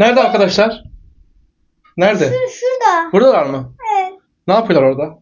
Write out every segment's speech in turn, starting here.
Nerede arkadaşlar? Nerede? Şur şurada. Buradalar mı? Evet. Ne yapıyorlar orada?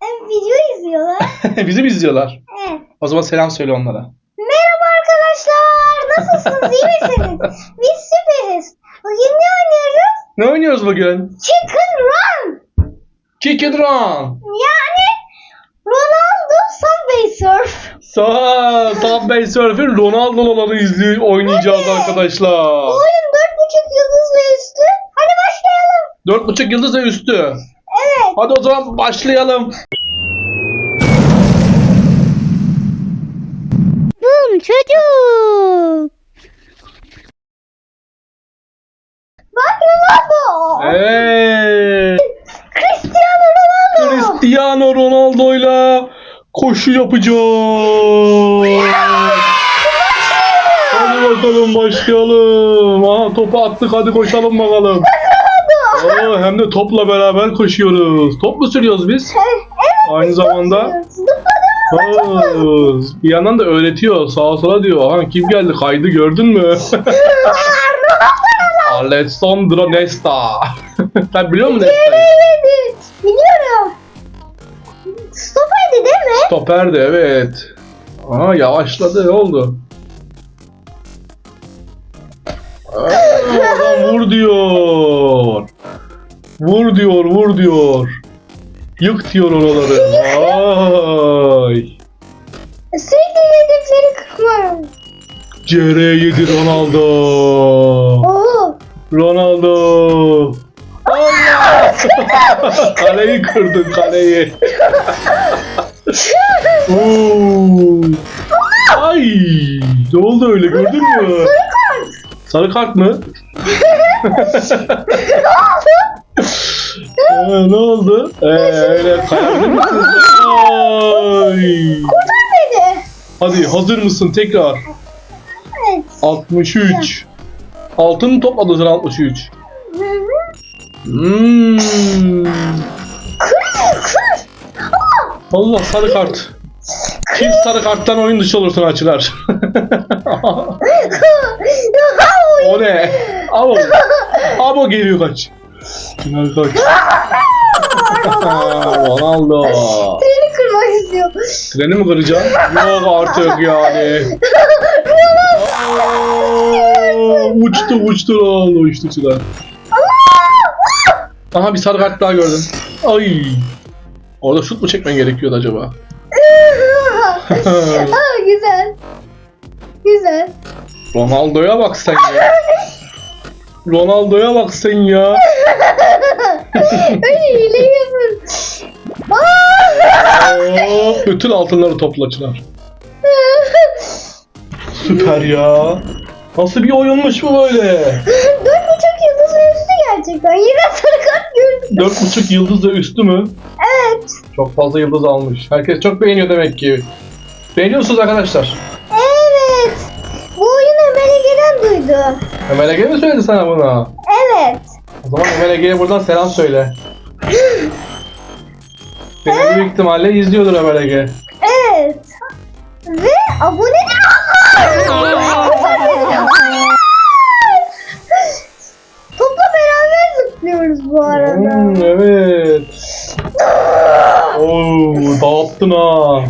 Hem video izliyorlar. Bizi mi izliyorlar? Evet. O zaman selam söyle onlara. Merhaba arkadaşlar. Nasılsınız? İyi misiniz? Biz süperiz. Bugün ne oynuyoruz? Ne oynuyoruz bugün? Chicken Run. And Run. Yani Ronaldo Subway Surf. Sağ Subway Surf'in Ronaldo'ları izleyip oynayacağız Evet. arkadaşlar. Oyun başlayalım. 4.5 yıldız ve üstü. Evet. Hadi o zaman başlayalım. Bum çocuk. Bak Ronaldo. Evet. Cristiano Ronaldo. Cristiano Ronaldo'yla koşu yapacağız. Hadi bakalım başlayalım. Aha topu attık hadi koşalım bakalım. Aa, hem de topla beraber koşuyoruz. Top mu sürüyoruz biz? Aynı zamanda Aa, bir yandan da öğretiyor. Sağa sola diyor. Aha kim geldi kaydı gördün mü? Alessandro Nesta. Sen biliyor musun Nesta'yı? Evet. Biliyorum. Stoperdi değil mi? Stoperdi evet. Aha yavaşladı ne oldu? Aa, adam vur diyor. Vur diyor, vur diyor. Yık diyor oraları. Ay. Sürekli hedefleri kırmıyorum. CR7 Ronaldo. Oo. Ronaldo. Allah! kaleyi kırdın kaleyi. Oo. Ay! Ne oldu öyle gördün mü? Sarı kart mı? Ee, ne oldu? Ee, öyle kayabilir misiniz? Ay! Beni. Hadi hazır mısın tekrar? Evet. 63. Altın topladın sen 63. Hı hı. Hmm. Kır kır. Aa. Allah sarı kart. Kim sarı karttan oyun dışı olursun açılar. o ne? Abo. Abo geliyor kaç. Kaç. Ronaldo. Treni kırmak istiyor. Treni mi kıracaksın? Yok artık yani. Aa, uçtu uçtu Ronaldo uçtu çılar. Aha bir sarı kart daha gördüm. Ay. Orada şut mu çekmen gerekiyordu acaba? Aa, güzel. Güzel. Ronaldo'ya bak sen ya. Ronaldo'ya bak sen ya. Öyle yapın. Bütün altınları toplaçılar. Süper ya. Nasıl bir oyunmuş bu böyle? Dört buçuk yıldız ve üstü gerçekten. Yine sarı kart gördüm. Dört buçuk yıldız da üstü mü? Evet. Çok fazla yıldız almış. Herkes çok beğeniyor demek ki. Beğeniyor musunuz arkadaşlar? Evet. Bu oyunu Ömer Ege'den duydu. Ömer Ege mi söyledi sana bunu? Evet. O zaman Ömer Ege'ye buradan selam söyle. Seni büyük ihtimalle izliyordur Ömer Ege. Evet. Ve abone de Topla beraber zıplıyoruz bu arada. Hmm, evet. Oo, dağıttın ha.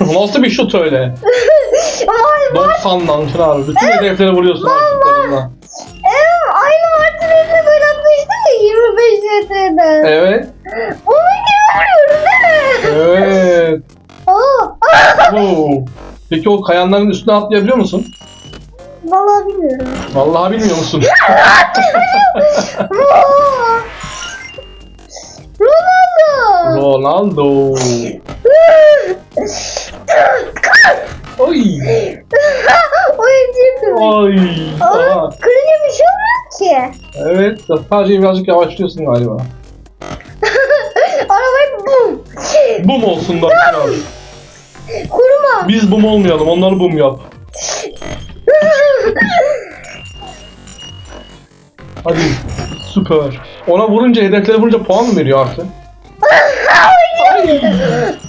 Nasıl bir şut öyle? Ay, bak, 90'dan Çınar. Bütün hedeflere vuruyorsun şutlarınla. em, ya 25 metreden. Evet. Onu görüyorum değil mi? Evet. Oo. Oo. Peki o kayanların üstüne atlayabiliyor musun? Vallahi bilmiyorum. Vallahi bilmiyor musun? Ronaldo. Ronaldo. Oy. Oyuncuyu kırmış. Ay. Aha. Ama kırınca bir şey olmuyor ki. Evet. Sadece birazcık yavaşlıyorsun galiba. Arabayı bum. Bum olsun da Çınar. Kuruma. Biz bum olmayalım. Onları bum yap. Hadi. Süper. Ona vurunca, hedeflere vurunca puan mı veriyor artık? Ay.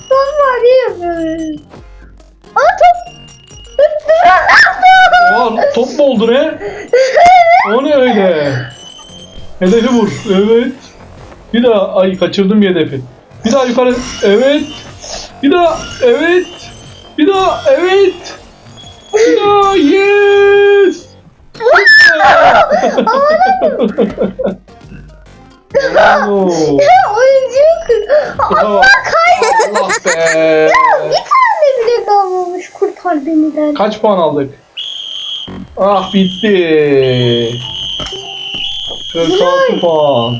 Son ne yapıyoruz? Aa top. Aa, top mu oldu ne? O ne öyle? Hedefi vur. Evet. Bir daha. Ay kaçırdım bir hedefi. Bir daha yukarı. Evet. Bir daha. Evet. Bir daha. Evet. Bir daha. Yes. Bravo. Oyuncuyu kır. Allah Allah be. Bir tane bile kalmamış. Kurtar beni den. Kaç puan aldık? Ah bitti. 46 puan.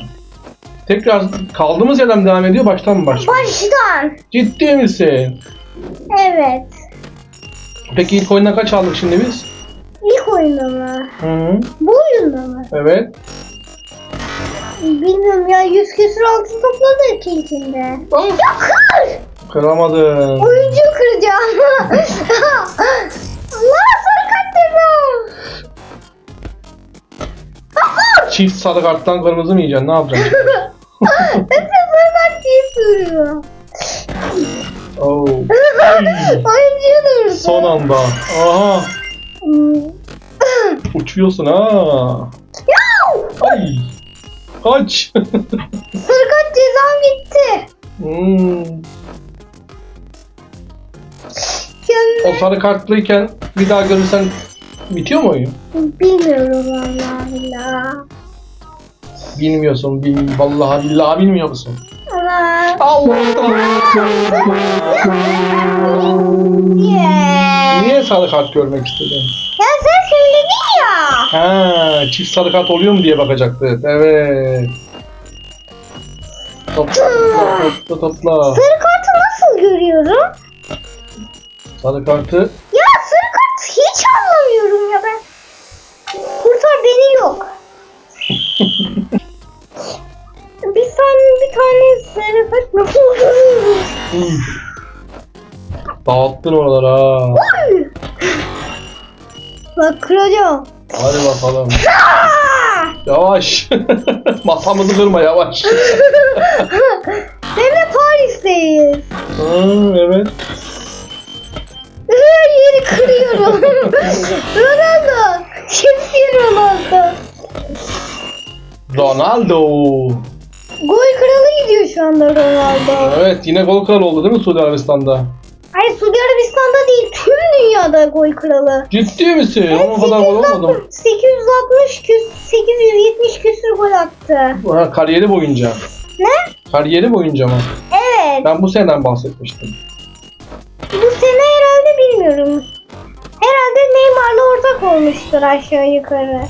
Tekrar kaldığımız yerden devam ediyor, baştan mı başlıyor? Baştan. Ciddi misin? Evet. Peki ilk oyundan kaç aldık şimdi biz? İlk oyunda mı? Hı -hı. Bu oyunda mı? Evet. Bilmiyorum ya 100 küsur altın topladık ilkinde. Ah, Ya kır! kıramadım. Oyuncuyu kıracağım. Çift sarı karttan kırmızı mı yiyeceksin? Ne yapacaksın? Kart diye soruyor. Oo. Oyuncuyu durdu. Son anda. Aha. Uçuyorsun ha. Ay. Kaç. Sarı kart cezam gitti. Hmm. O sarı kartlıyken bir daha görürsen bitiyor mu oyun? Bilmiyorum vallahi. Bilmiyorsun. Bil, vallahi billahi bilmiyor musun? Ama Allah yeah. Niye sarı kart görmek istedin? Ya sen söyledin ya. Ha, çift sarı kart oluyor mu diye bakacaktık. Evet. Topla, topla, topla. Sarı kartı nasıl görüyorum? Sarı kartı Ya sarı kart hiç anlamıyorum ya ben. Kurtar beni yok. tane kart nasıl? Üf. Dağıttın oraları ha. Bak kıracağım. Hadi bakalım. Yavaş. Masamızı kırma yavaş. Hem de Paris'teyiz. Ha, evet. Her yeri kırıyorum. Ronaldo. Kimsi Ronaldo. Ronaldo. Şu anda Ronaldo. Evet yine gol kralı oldu değil mi Suudi Arabistan'da? Hayır Suudi Arabistan'da değil tüm dünyada gol kralı. Ciddi misin? Ama o kadar gol olmadı. 860 küs 870 küsür gol attı. Ha, kariyeri boyunca. Ne? Kariyeri boyunca mı? Evet. Ben bu seneden bahsetmiştim. Bu sene herhalde bilmiyorum. Herhalde Neymar'la ortak olmuştur aşağı yukarı.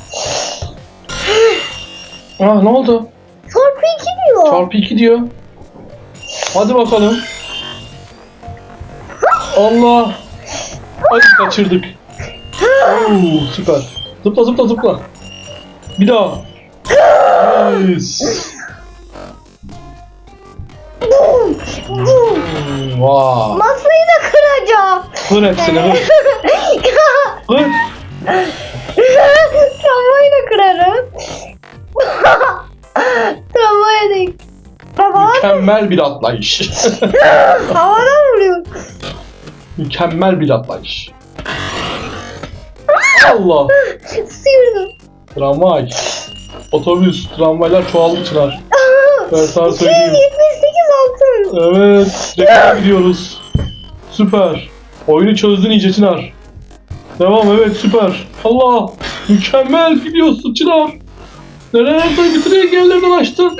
Ah ne oldu? Çarpı 2 diyor. Çarpı 2 diyor. Hadi bakalım. Allah. Ay kaçırdık. Oo, süper. Zıpla zıpla zıpla. Bir daha. Hmm, Vay. Masayı da kıracağım. Kır hepsini kır. Kır. Mükemmel bir atlayış. havadan vuruyor. Mükemmel bir atlayış. Allah. Sıyırdım. Tramvay. Otobüs, tramvaylar çoğaldı Çınar. Ben sana söyleyeyim. 278 altın. Evet, reklam gidiyoruz. Süper. Oyunu çözdün iyice Çınar. Devam evet süper. Allah mükemmel gidiyorsun Çınar. Nerelerde bütün engellerden açtın.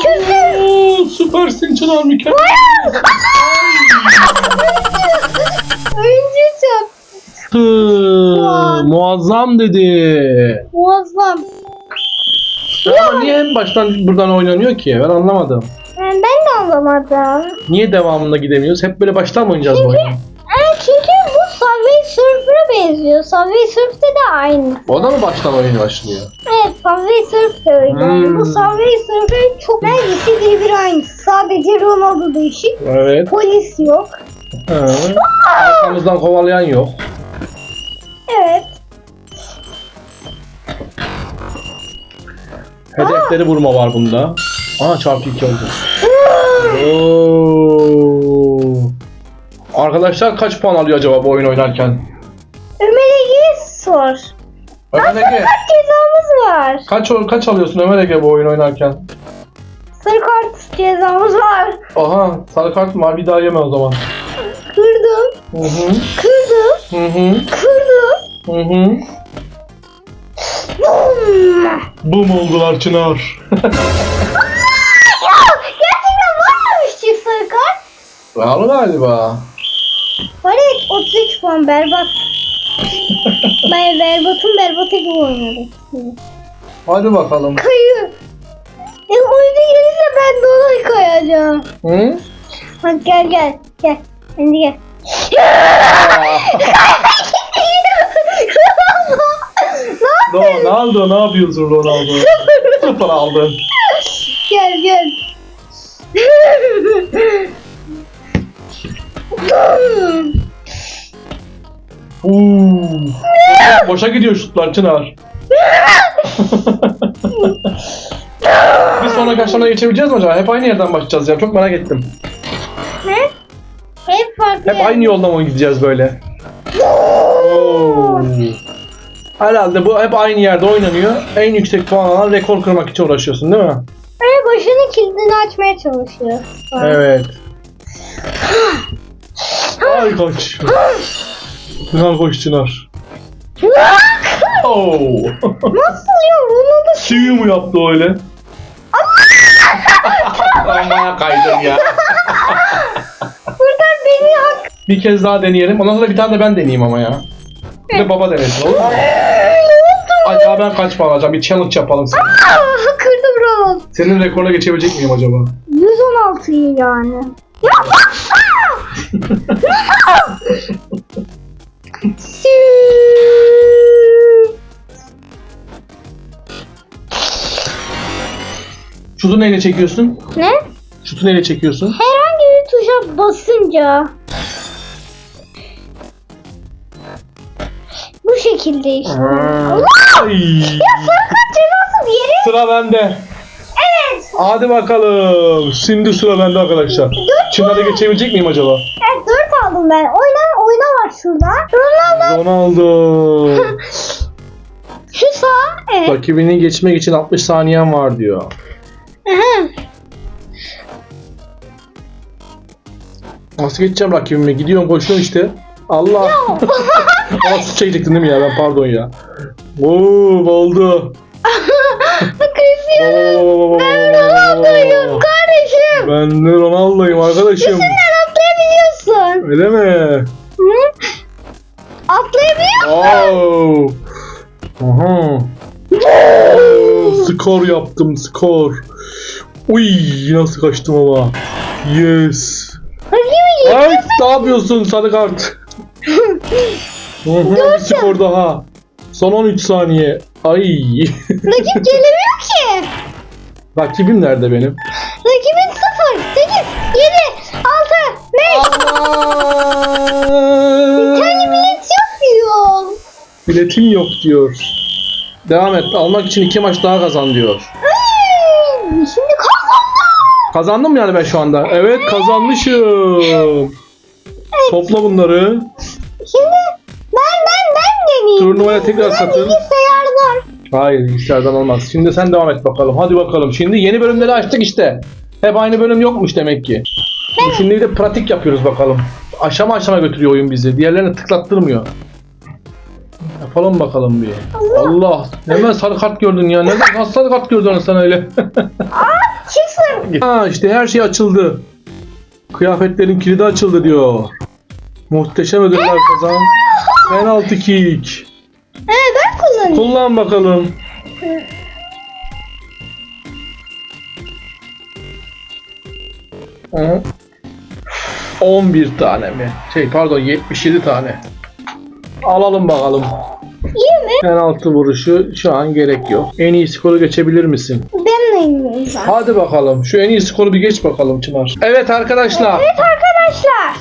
Oo, süpersin Çınar mükemmel. Oyuncu çok Hı, Muazzam dedi. muazzam. Ama niye en baştan buradan oynanıyor ki? Ben anlamadım. Ben ben de anlamadım. Niye devamında gidemiyoruz? Hep böyle baştan mı oynayacağız bu oyunu? Evet çünkü Subway Surfer'a benziyor. Subway Surf'te de aynı. O da mı baştan oyun başlıyor? Evet Subway Surf de öyle. Hmm. Bu Subway Surfer çok neredeyse birebir aynı. Sadece Ronaldo değişik. Evet. Polis yok. Ha. Arkamızdan kovalayan yok. Evet. Hedefleri vurma var bunda. Aa çarpı 2 oldu. Oo. Arkadaşlar kaç puan alıyor acaba bu oyun oynarken? Ömer'e sor. Ömer Ege. Cezamız var. Kaç, kaç alıyorsun Ömer Ege bu oyun oynarken? Sarı kart cezamız var. Aha sarı kart mı var bir daha yeme o zaman. Kırdım. Hı hı. Kırdım. Hı hı. Kırdım. Hı hı. Bum. Bum oldular Çınar. Ya gerçekten varmış çift sarı kart. Var galiba. Var evet 33 puan berbat. ben berbatım berbata gibi oynadım. Hadi bakalım. Kayı. E oyuna gelirse ben de ona kayacağım. Hı? Bak gel gel gel. Şimdi gel. No, Ronaldo ne yapıyorsun Ronaldo? Sıfır aldın. gel gel. Uuu. Boşa gidiyor şutlar Çınar. Bir sonraki aşamaya geçebileceğiz mi acaba? Hep aynı yerden başlayacağız ya. Çok merak ettim. ne? Hep farklı. Hep aynı yoldan mı gideceğiz böyle? Oo. Herhalde bu hep aynı yerde oynanıyor. En yüksek puan alan rekor kırmak için uğraşıyorsun değil mi? Böyle başının kilidini açmaya çalışıyor. Evet. Ay koç. Çınar koş Çınar. Oo. Nasıl ya? Bunu da Sivi mu yaptı öyle? Ama kaydın ya. buradan beni hak... Bir kez daha deneyelim. Ondan sonra bir tane de ben deneyeyim ama ya. Bir de baba denesin olur mu? Ne oldu? Acaba ben kaç puan alacağım? Bir challenge yapalım seninle. Aa, kırdım Ronald. Senin rekoruna geçebilecek miyim acaba? 116 yani. Ya Şutu neyle çekiyorsun? ne? Şutu neyle çekiyorsun? Herhangi bir tuşa basınca bu şekilde işte. Ay. Sarı kart cezası diğeri. Sıra bende. Hadi bakalım. Şimdi sıra bende arkadaşlar. Çınar'a geçebilecek miyim acaba? Evet 4 aldım ben. Oyna oyna var şurada. Ronaldo Ronaldo. şu sağ. Evet. Rakibini geçmek için 60 saniyen var diyor. Aha. Nasıl geçeceğim rakibime? Gidiyorum koşuyorum işte. Allah. Su çekecektin değil mi ya? Ben pardon ya. Oo oldu. Cristiano. Ben Ronaldo'yum kardeşim. Ben de Ronaldo'yum arkadaşım. Sen atlayabiliyorsun. Öyle mi? Hı? Atlayabiliyor Oo. Aha. Oo, skor yaptım skor. Uy nasıl kaçtım ama. Yes. Ay ne yapıyorsun sarı kart? Hı hı, bir skor daha. Son 13 saniye. Ay. Rakip gelemiyor ki. Rakibim nerede benim? Rakibin 0, 8, 7, 6, 5. Kendi bilet yok diyor. Biletin yok diyor. Devam et. Almak için iki maç daha kazan diyor. Ay, Şimdi kazandım. Kazandım mı yani ben şu anda? Evet kazanmışım. Topla bunları. Turnuvaya tekrar katıl. Hayır bilgisayardan olmaz. Şimdi sen devam et bakalım. Hadi bakalım. Şimdi yeni bölümleri açtık işte. Hep aynı bölüm yokmuş demek ki. Şimdi bir de pratik yapıyoruz bakalım. Aşama aşama götürüyor oyun bizi. Diğerlerini tıklattırmıyor. Yapalım bakalım bir. Allah. Hemen sarı kart gördün ya. Neden nasıl sarı kart gördün sen öyle? Çıksın. ha işte her şey açıldı. Kıyafetlerin kilidi açıldı diyor. Muhteşem ödüller kazan. Penaltı kick. He ben kullanayım. Kullan bakalım. Hı. 11 tane mi? Şey pardon 77 tane. Alalım bakalım. İyi mi? Penaltı vuruşu şu an gerek yok. En iyi skoru geçebilir misin? Ben zaten. Hadi bakalım. Şu en iyi skoru bir geç bakalım Çınar. Evet arkadaşlar. Evet arkadaşlar.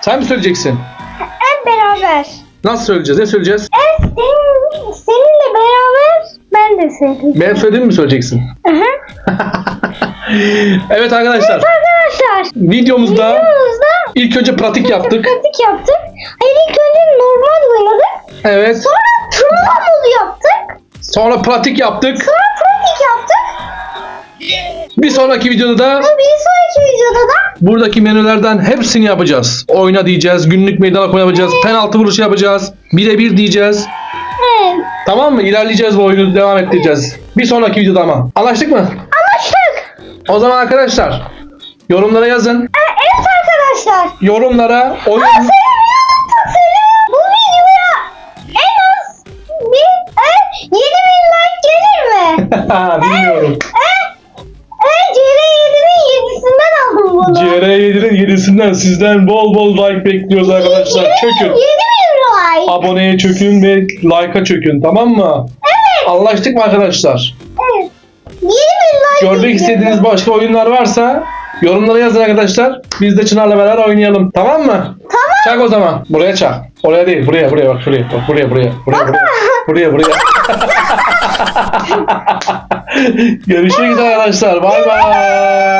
Sen mi söyleyeceksin? Hep beraber. Nasıl söyleyeceğiz? Ne söyleyeceğiz? Evet senin, seninle beraber ben de söyleyeyim. Ben söylediğimi mi söyleyeceksin? Aha. evet arkadaşlar. Arkadaşlar Videomuzda videomuzda ilk önce pratik yaptık. pratik yaptık. Hayır ilk önce normal oynadık. Evet. Sonra turnuva modu yaptık. Sonra pratik yaptık. Sonra pratik yaptık. Bir sonraki videoda da Bir sonraki videoda da buradaki menülerden hepsini yapacağız. Oyna diyeceğiz, günlük meydan okuma yapacağız, penaltı vuruşu yapacağız, birebir diyeceğiz. evet, Tamam mı? İlerleyeceğiz bu oyunu devam ettireceğiz. Bir sonraki videoda ama. Anlaştık mı? anlaştık. O zaman arkadaşlar yorumlara yazın. Ee, Evet arkadaşlar. Yorumlara oyun Söylemeyi unuttuk bunu. CR7'nin 7'sinden sizden bol bol like bekliyoruz arkadaşlar. 7 Çökün. like. Aboneye çökün ve like'a çökün tamam mı? Evet. Anlaştık mı arkadaşlar? Evet. 7 bin like. Görmek istediğiniz başka oyunlar varsa yorumlara yazın arkadaşlar. Biz de Çınar'la beraber oynayalım. Tamam mı? Tamam. Çak o zaman. Buraya çak. Oraya değil. Buraya buraya bak şuraya. Bak buraya buraya. Buraya buraya. Buraya buraya. Görüşmek üzere arkadaşlar. Bay bay.